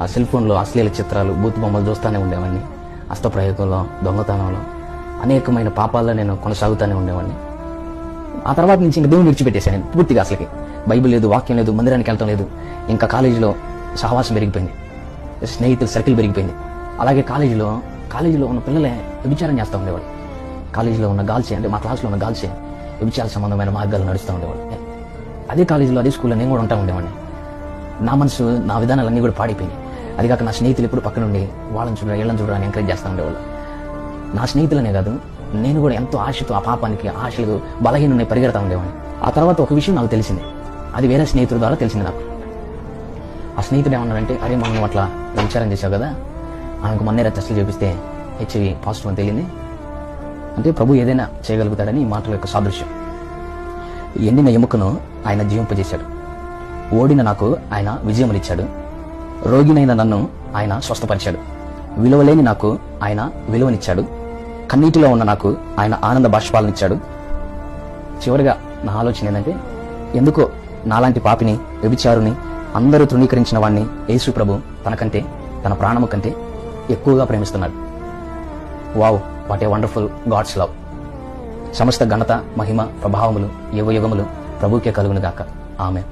ఆ సెల్ ఫోన్లో అశ్లీల చిత్రాలు బూత్ బొమ్మలు చూస్తూనే ఉండేవాడిని. హస్తప్రయోగంలో దొంగతనంలో అనేకమైన పాపాల్లో నేను కొనసాగుతూనే ఉండేవాడిని. ఆ తర్వాత నుంచి ఇంకా దేవుని విడిచిపెట్టేశాను నేను పూర్తిగా అసలుకి. బైబిల్ లేదు వాక్యం లేదు మందిరానికి వెళ్ళటం లేదు. ఇంకా కాలేజీలో సహవాసం పెరిగిపోయింది. స్నేహితుల సర్కిల్ పెరిగిపోయింది. అలాగే కాలేజీలో కాలేజీలో ఉన్న పిల్లలే వ్యభిచారం చేస్తూ ఉండేవాళ్ళు. కాలేజీలో ఉన్న గాల్సే అంటే మా క్లాస్లో ఉన్న గాల్సే వ్యభిచార సంబంధమైన మార్గాలు నడుస్తూ ఉండేవాళ్ళు. అదే కాలేజీలో అదే స్కూల్లో నేను కూడా ఉంటా ఉండేవాడిని. నా మనసు నా విధానాలన్నీ కూడా పాడిపోయినాయి. అది కాక నా స్నేహితులు ఎప్పుడు పక్కనుండి వాళ్ళని చూడరా వీళ్ళని చూడరా అని ఎంకరేజ్ చేస్తూ ఉండేవాళ్ళు. నా స్నేహితులనే కాదు నేను కూడా ఎంతో ఆశతో ఆ పాపానికి ఆశలు బలహీనని పరిగెడతా ఉండేవాడిని. ఆ తర్వాత ఒక విషయం నాకు తెలిసింది. అది వేరే స్నేహితుల ద్వారా తెలిసింది నాకు. ఆ స్నేహితుడు ఏమన్నాడంటే అరే మనం అట్లా విచారం చేశావు కదా? ఆమెకు మొన్నే టెస్టులు చూపిస్తే హెచ్ఐవి పాజిటివ్ అని తెలియంది అంటే ప్రభు ఏదైనా చేయగలుగుతాడని ఈ మాటల యొక్క సాదృశ్యం. ఎండిన ఎముకను ఆయన జీవింపజేశాడు. ఓడిన నాకు ఆయన విజయములిచ్చాడు రోగినైన నన్ను ఆయన స్వస్థపరిచాడు. విలువలేని నాకు ఆయన విలువనిచ్చాడు. కన్నీటిలో ఉన్న నాకు ఆయన ఆనంద బాష్పాలనిచ్చాడు చివరిగా నా ఆలోచన ఏంటంటే ఎందుకో నాలాంటి పాపిని వ్యభిచారుని అందరూ తృణీకరించిన వాణ్ణి యేసు ప్రభు తనకంటే తన ప్రాణము కంటే ఎక్కువగా ప్రేమిస్తున్నాడు. Wow what a wonderful god's love. సమస్త ఘనత మహిమ ప్రభావములు యువయుగములు ప్రభుకే కలుగును గాక ఆమె